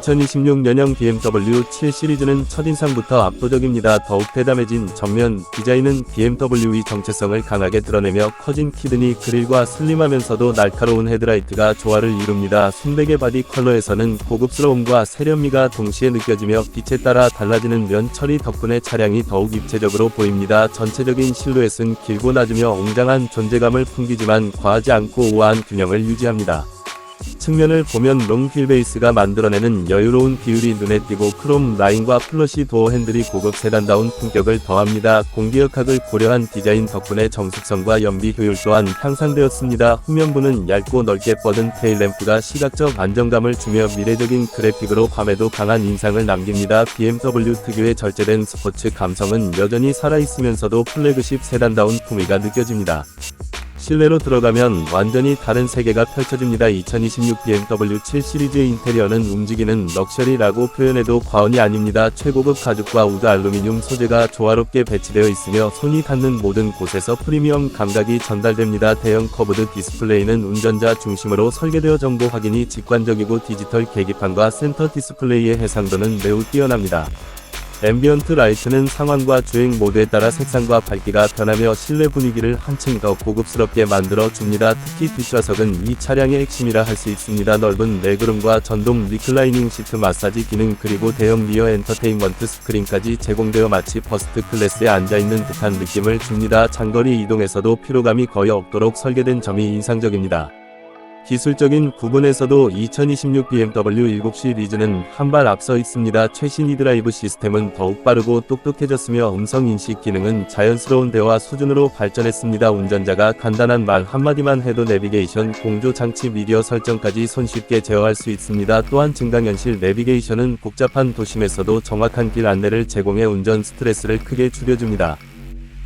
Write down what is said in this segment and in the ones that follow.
2026년형 BMW 7 시리즈는 첫인상부터 압도적입니다. 더욱 대담해진 정면 디자인은 BMW의 정체성을 강하게 드러내며 커진 키드니 그릴과 슬림하면서도 날카로운 헤드라이트가 조화를 이룹니다. 순백의 바디 컬러에서는 고급스러움과 세련미가 동시에 느껴지며 빛에 따라 달라지는 면 처리 덕분에 차량이 더욱 입체적으로 보입니다. 전체적인 실루엣은 길고 낮으며 웅장한 존재감을 풍기지만 과하지 않고 우아한 균형을 유지합니다. 측면을 보면 롱휠 베이스가 만들어내는 여유로운 비율이 눈에 띄고 크롬 라인과 플러시 도어 핸들이 고급 세단다운 품격을 더합니다. 공기역학을 고려한 디자인 덕분에 정숙성과 연비 효율 또한 향상되었습니다. 후면부는 얇고 넓게 뻗은 테일램프가 시각적 안정감을 주며 미래적인 그래픽으로 밤에도 강한 인상을 남깁니다. BMW 특유의 절제된 스포츠 감성은 여전히 살아있으면서도 플래그십 세단다운 품위가 느껴집니다. 실내로 들어가면 완전히 다른 세계가 펼쳐집니다. 2026 BMW 7 시리즈의 인테리어는 움직이는 럭셔리라고 표현해도 과언이 아닙니다. 최고급 가죽과 우드 알루미늄 소재가 조화롭게 배치되어 있으며 손이 닿는 모든 곳에서 프리미엄 감각이 전달됩니다. 대형 커브드 디스플레이는 운전자 중심으로 설계되어 정보 확인이 직관적이고 디지털 계기판과 센터 디스플레이의 해상도는 매우 뛰어납니다. 앰비언트 라이트는 상황과 주행 모드에 따라 색상과 밝기가 변하며 실내 분위기를 한층 더 고급스럽게 만들어 줍니다. 특히 뒷좌석은 이 차량의 핵심이라 할 수 있습니다. 넓은 레그룸과 전동 리클라이닝 시트 마사지 기능 그리고 대형 리어 엔터테인먼트 스크린까지 제공되어 마치 퍼스트 클래스에 앉아있는 듯한 느낌을 줍니다. 장거리 이동에서도 피로감이 거의 없도록 설계된 점이 인상적입니다. 기술적인 부분에서도 2026 BMW 7 시 리즈는 한 발 앞서 있습니다. 최신 이드라이브 시스템은 더욱 빠르고 똑똑해졌으며 음성 인식 기능은 자연스러운 대화 수준으로 발전했습니다. 운전자가 간단한 말 한마디만 해도 내비게이션 공조 장치 미디어 설정까지 손쉽게 제어할 수 있습니다. 또한 증강현실 내비게이션은 복잡한 도심에서도 정확한 길 안내를 제공해 운전 스트레스를 크게 줄여줍니다.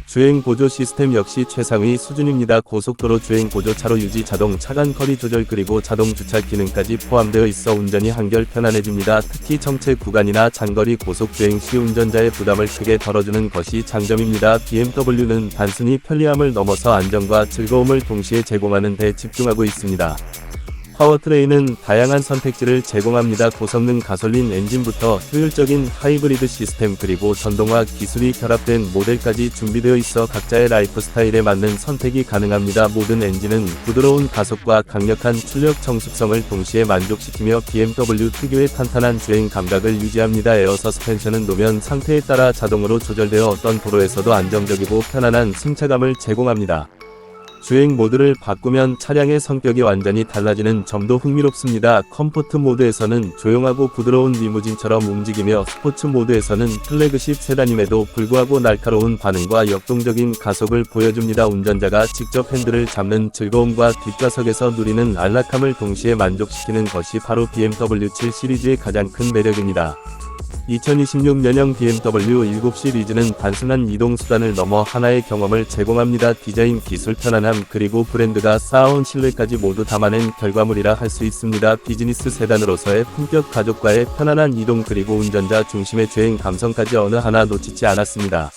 주행 보조 시스템 역시 최상위 수준입니다. 고속도로 주행 보조 차로 유지 자동 차간 거리 조절 그리고 자동 주차 기능까지 포함되어 있어 운전이 한결 편안해집니다. 특히 정체 구간이나 장거리 고속 주행 시 운전자의 부담을 크게 덜어주는 것이 장점입니다. BMW는 단순히 편리함을 넘어서 안정과 즐거움을 동시에 제공하는 데 집중하고 있습니다. 파워트레인은 다양한 선택지를 제공합니다. 고성능 가솔린 엔진부터 효율적인 하이브리드 시스템 그리고 전동화 기술이 결합된 모델까지 준비되어 있어 각자의 라이프 스타일에 맞는 선택이 가능합니다. 모든 엔진은 부드러운 가속과 강력한 출력 정숙성을 동시에 만족시키며 BMW 특유의 탄탄한 주행 감각을 유지합니다. 에어 서스펜션은 노면 상태에 따라 자동으로 조절되어 어떤 도로에서도 안정적이고 편안한 승차감을 제공합니다. 주행 모드를 바꾸면 차량의 성격이 완전히 달라지는 점도 흥미롭습니다. 컴포트 모드에서는 조용하고 부드러운 리무진처럼 움직이며 스포츠 모드에서는 플래그십 세단임에도 불구하고 날카로운 반응과 역동적인 가속을 보여줍니다. 운전자가 직접 핸들을 잡는 즐거움과 뒷좌석에서 누리는 안락함을 동시에 만족시키는 것이 바로 BMW 7 시리즈의 가장 큰 매력입니다. 2026 년형 BMW 7 시리즈는 단순한 이동 수단을 넘어 하나의 경험을 제공합니다. 디자인, 기술, 편안함, 그리고 브랜드가 쌓아온 신뢰까지 모두 담아낸 결과물이라 할 수 있습니다. 비즈니스 세단으로서의 품격 가족과의 편안한 이동 그리고 운전자 중심의 주행 감성까지 어느 하나 놓치지 않았습니다.